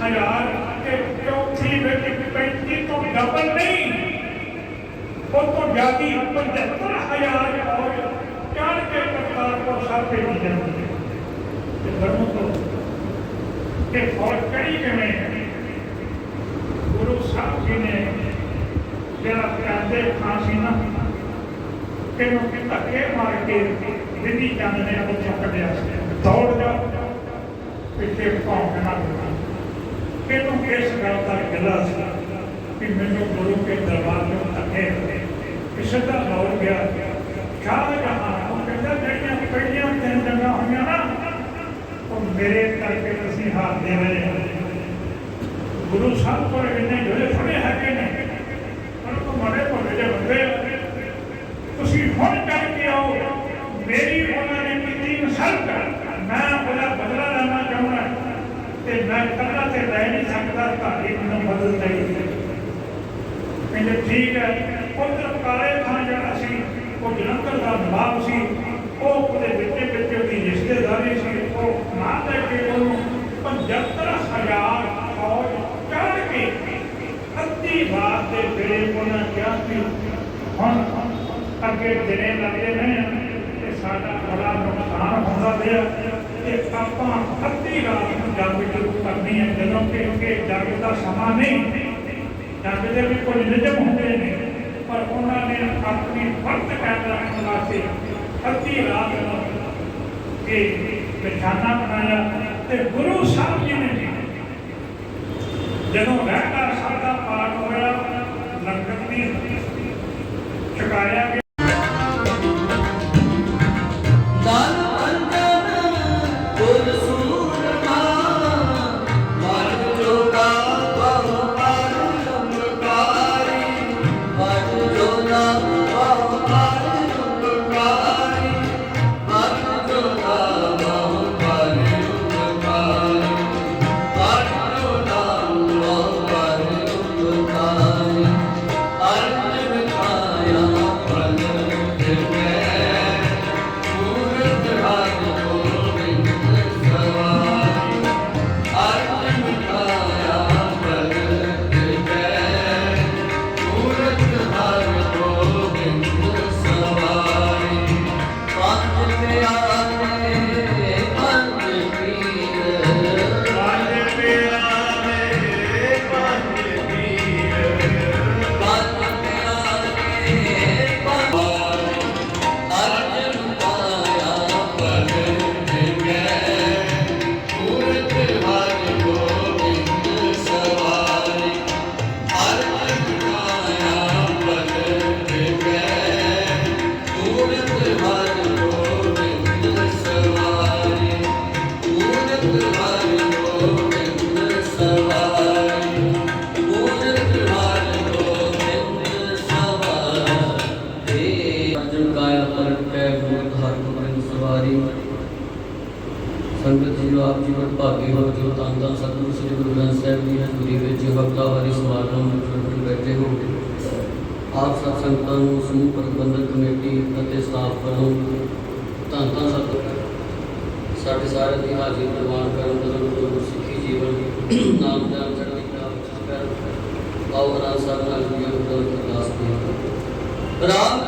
ਹਜ਼ਾਰ ਤੇ ਚੌਥੀ ਵਿੱਚ 35 ਤੋਂ ਡਬਲ ਨਹੀਂ ਉਹ ਤੋਂ ਜ਼ਿਆਦੀ 75000 ਫੌਜ ਚੜ ਕੇ ਕਰਤਾਰਪੁਰ ਸਾਹਿਬ ਭੇਜੀ ਜਾਂਦੀ ਹੈ ਤੇ ਧਰਮ ਤੋਂ ਕਿ ਫੌਜ ਕੜੀ ਕਿਵੇਂ ਹੈ? ਗੁਰੂ ਸਾਹਿਬ ਜੀ ਨੇ ਜਿਹੜਾ ਪਿਆਦੇ ਫਾਂਸੀ ਨਾ ਕਿਨੂੰ ਕਿ ਧੱਕੇ ਮਾਰ ਕੇ ਵਿਧੀ ਚੰਦ ਨੇ ਉੱਥੋਂ ਕੱਢਿਆ ਸੀ ਦੌੜ ਜਾ ਪਿੱਛੇ ਭੌਂਕਣਾ ਗੱਲ ਦਾ ਗਿਲਾ ਸੀ ਕਿ ਮੈਨੂੰ ਗੁਰੂ ਕੇ ਦਰਬਾਰ ਨੂੰ ਧੱਕੇ ਕਿਸੇ ਦਾ ਦੌੜ ਗਿਆ। ਸ਼ਾਹ ਜਹਾਂ ਉਹ ਕਹਿੰਦਾ, ਜਿਹੜੀਆਂ ਪਹਿਲੀਆਂ ਤਿੰਨ ਜੰਗਾਂ ਹੋਈਆਂ ਨਾ, ਉਹ ਮੇਰੇ ਕਰਕੇ ਅਸੀਂ ਹਾਰਦੇ ਰਹੇ ਗੁਰੂ ਸਾਹਿਬ ਕੋਲ ਇੰਨੇ ਜਿਹੜੇ ਥੋੜੇ ਹੈਗੇ ਨੇ, ਪਰ ਉਹ ਮਾੜੇ ਭੋਲੇ ਜਿਹੇ ਬੰਦੇ ਤੁਸੀਂ ਹੁਣ ਚੱਲ ਆਓ, ਮੇਰੀ ਉਹਨਾਂ ਨੇ ਕੀਤੀ ਇਨਸਲਟ, ਮੈਂ ਉਹਦਾ ਤੇ ਮੈਂ ਕੱਲਾ ਤੇ ਰਹਿ ਨਹੀਂ ਸਕਦਾ ਤੁਹਾਡੀ ਮੈਨੂੰ ਬਦਲ ਚਾਹੀਦੀ ਕਹਿੰਦੇ, ਠੀਕ ਹੈ ਉਧਰ ਕਾਲੇ ਖਾਨ ਜਿਹੜਾ ਸੀ, ਉਹ ਜਲੰਧਰ ਦਾ ਨਵਾਬ ਸੀ, ਉਹ ਉਹਦੇ ਵਿੱਚ ਵਿੱਚ ਉਹਦੀ ਰਿਸ਼ਤੇਦਾਰੀ ਸੀ, ਉਹ ਨਾ ਲੈ ਕੇ ਉਹਨੂੰ 75000 ਫੌਜ ਚੜ ਕੇ ਅੱਧੀ ਰਾਤ ਦੇ ਵੇਲੇ ਉਹਨਾਂ ਕਿਹਾ ਕਿ ਹੁਣ ਅੱਗੇ ਦਿਨੇ ਲੱਗਦੇ ਨੇ, ਤੇ ਸਾਡਾ ਬੜਾ ਨੁਕਸਾਨ ਹੁੰਦਾ ਪਿਆ, ਤੇ ਆਪਾਂ ਅੱਧੀ ਸ਼ੁਰੂ ਕਰਨੀ ਹੈ ਜਦੋਂ ਕਿ ਕਿ ਦਾ ਸਮਾਂ ਨਹੀਂ, ਜੰਗ ਦੇ ਵੀ ਕੁਝ ਨਿਯਮ ਹੁੰਦੇ ਨੇ, ਪਰ ਉਹਨਾਂ ਨੇ ਆਪਣੀ ਵਕਤ ਕਾਇਮ ਰੱਖਣ ਵਾਸਤੇ ਅੱਧੀ ਰਾਤ ਨੂੰ ਇਹ ਨਿਸ਼ਾਨਾ ਬਣਾਇਆ ਤੇ ਗੁਰੂ ਸਾਹਿਬ ਜੀ ਨੇ ਜਦੋਂ ਵਹਿਕਾ ਸਾਹਿਬ ਦਾ ਪਾਠ ਹੋਇਆ, ਲੰਗਰ ਦੀ ਛਕਾਇਆ ਗਿਆ Yeah. ਜੀ ਆਪ ਹੋ ਜੋ ਤਾਂ ਤਾਂ ਸਤਿਗੁਰੂ ਸ੍ਰੀ ਗੁਰੂ ਗ੍ਰੰਥ ਸਾਹਿਬ ਜੀ ਹਜ਼ੂਰੀ ਵਿੱਚ ਹਫ਼ਤਾਵਾਰੀ ਸਮਾਗਮ ਵਿੱਚ ਬੈਠੇ ਹੋ ਆਪ ਸਭ ਸੰਗਤਾਂ ਨੂੰ ਸਮੂਹ ਪ੍ਰਬੰਧਕ ਕਮੇਟੀ ਅਤੇ ਸਟਾਫ ਵੱਲੋਂ ਤਾਂ ਤਾਂ ਸਤਿਗੁਰੂ। ਸਾਡੇ ਸਾਰੇ ਦੀ ਹਾਜ਼ਰੀ ਪ੍ਰਵਾਨ ਕਰਨ ਦਾ ਸਿੱਖੀ ਜੀਵਨ ਨਾਮ ਦਾ ਚੜ੍ਹਦੀ ਕਲਾ ਵਿੱਚ ਕਰ ਆਓ ਗ੍ਰੰਥ ਸਾਹਿਬ ਨਾਲ ਜੁੜਿਆ ਅਰਦਾਸ ਦੀ ਰਾਮ